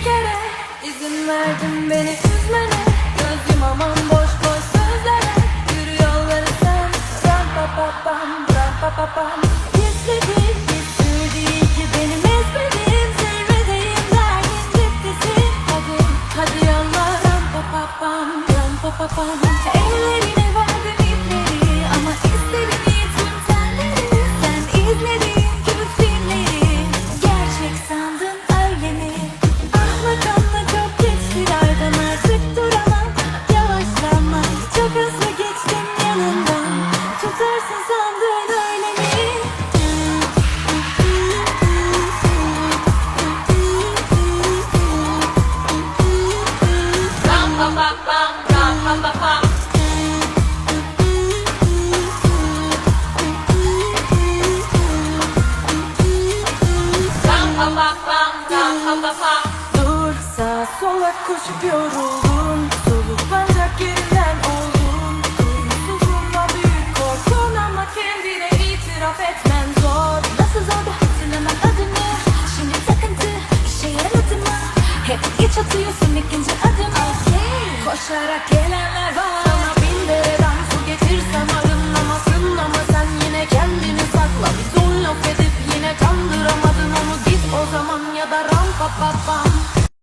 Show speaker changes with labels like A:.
A: izin verdim beni üzmene Göz yumamam boş boş sözlere Yürü yolları sen Ram pa pa pam ram pa pa pam Gizledin bir değil ki benim ezberim Zirvedeyim dergin ceptesin Hadi hadi yolla ram pa pa pam ram pa pa pam Ellerine verdim ipleri Ama istediğin tüm telleri Sen izlediğin Tutarsın sandın öyle mi? Pa pa pam, ram pa pa pam. Dur sağa sola koşup yoruldun affetmen zor. Nasıl zor da hatırlamam adını. Şimdi takıntı işe yaramadı mı? Hep geç atıyorsun ikinci adımı okay. Koşarak gelenler Sana bin dereden su
B: getirsem arınlamasın Ama sen yine kendini sakla. Bir edip yine kandıramadın onu. Git o zaman ya da ram pa